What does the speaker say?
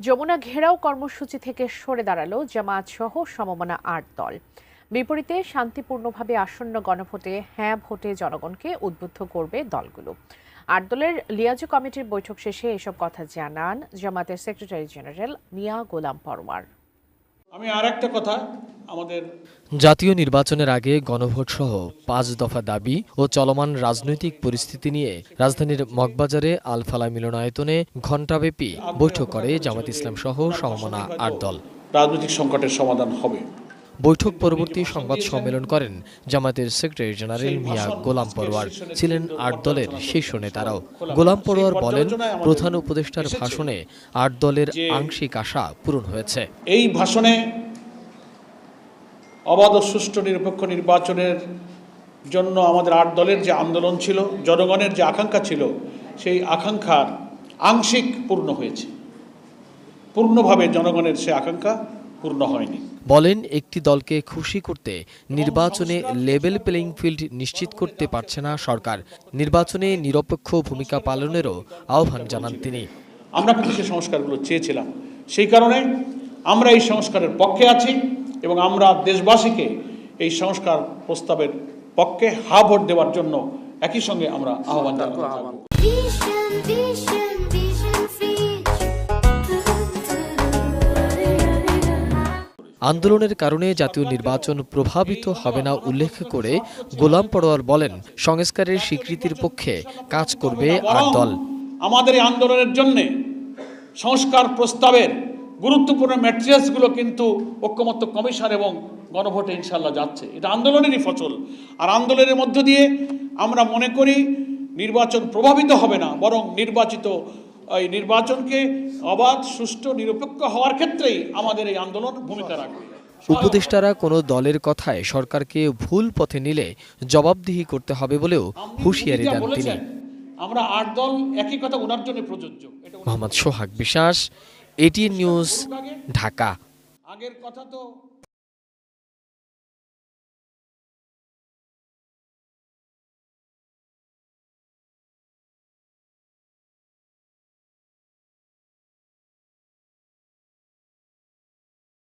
যমুনা ঘেরাও কর্মসূচি থেকে সরে দাঁড়াল জামাত সহ সমমনা আট দল। বিপরীতে শান্তিপূর্ণভাবে আসন্ন গণভোটে হ্যাঁ ভোটে জনগণকে উদ্বুদ্ধ করবে দলগুলো। আট দলের লিয়াজু কমিটির বৈঠক শেষে এসব কথা জানান জামাতের সেক্রেটারি জেনারেল মিয়া গোলাম পরওয়ার আমি আর একটা কথা আমাদের জাতীয় নির্বাচনের আগে গণভোট সহ পাঁচ দফা দাবি ও চলমান রাজনৈতিক পরিস্থিতি নিয়ে রাজধানীর মগবাজারে আলফালা মিলনায়তনে ঘণ্টাব্যাপী বৈঠক করে জামাত ইসলাম সহ সমমনা আট দল। রাজনৈতিক সংকটের সমাধান হবে। বৈঠক পরবর্তী সংবাদ সম্মেলন করেন জামাতের সেক্রেটারি জেনারেল মিয়া গোলাম পরোয়ার। ছিলেন আট দলের শীর্ষ নেতারাও। গোলাম পরোয়ার বলেন, প্রধান উপদেষ্টার ভাষণে আট দলের আংশিক আশা পূরণ হয়েছে। এই ভাষণে অবাধ সুষ্ঠু নিরপেক্ষ নির্বাচনের জন্য আমাদের আট দলের যে আন্দোলন ছিল, জনগণের যে আকাঙ্ক্ষা ছিল, সেই আকাঙ্ক্ষার আংশিক পূর্ণ হয়েছে। পূর্ণভাবে জনগণের সে আকাঙ্ক্ষা পূর্ণ হয়নি। বলেন একটি দলকে খুশি করতে নির্বাচনে লেভেল প্লেইং ফিল্ড নিশ্চিত করতে পারছে না সরকার। নির্বাচনে নিরপেক্ষ ভূমিকা পালনেরও আহ্বান জানান তিনি। আমরা কিন্তু সেই সংস্কারগুলো চেয়েছিলাম। সেই কারণে আমরা এই সংস্কারের পক্ষে আছি এবং আমরা দেশবাসীকে এই সংস্কার প্রস্তাবের পক্ষে হা ভোট দেওয়ার জন্য একই সঙ্গে আমরা আহ্বান জানাতে আন্দোলনের কারণে জাতীয় নির্বাচন প্রভাবিত হবে না উল্লেখ করে গোলাম পরোয়ার বলেন সংস্কারের স্বীকৃতির পক্ষে কাজ করবে আর দল। আমাদের এই আন্দোলনের জন্যে সংস্কার প্রস্তাবের গুরুত্বপূর্ণ ম্যাটেরিয়ালসগুলো কিন্তু ঐক্যমত্য কমিশন এবং গণভোটে ইনশাল্লাহ যাচ্ছে। এটা আন্দোলনেরই ফসল আর আন্দোলনের মধ্য দিয়ে আমরা মনে করি নির্বাচন প্রভাবিত হবে না বরং নির্বাচিত এই নির্বাচনকে অবাধ সুষ্ঠু নিরপেক্ষ হওয়ার ক্ষেত্রেই আমাদের এই আন্দোলন ভূমিকা রাখবে। উপদেষ্টারা কোনো দলের কথায় সরকারকে ভুল পথে নিলে জবাবদিহি করতে হবে বলেও হুঁশিয়ারি দেন তিনি। আমরা আট দল একই কথা ওনার জন্য প্রযোজ্য। মোহাম্মদ সোহাগ বিশ্বাস এটিএন নিউজ ঢাকা। আগের কথা তো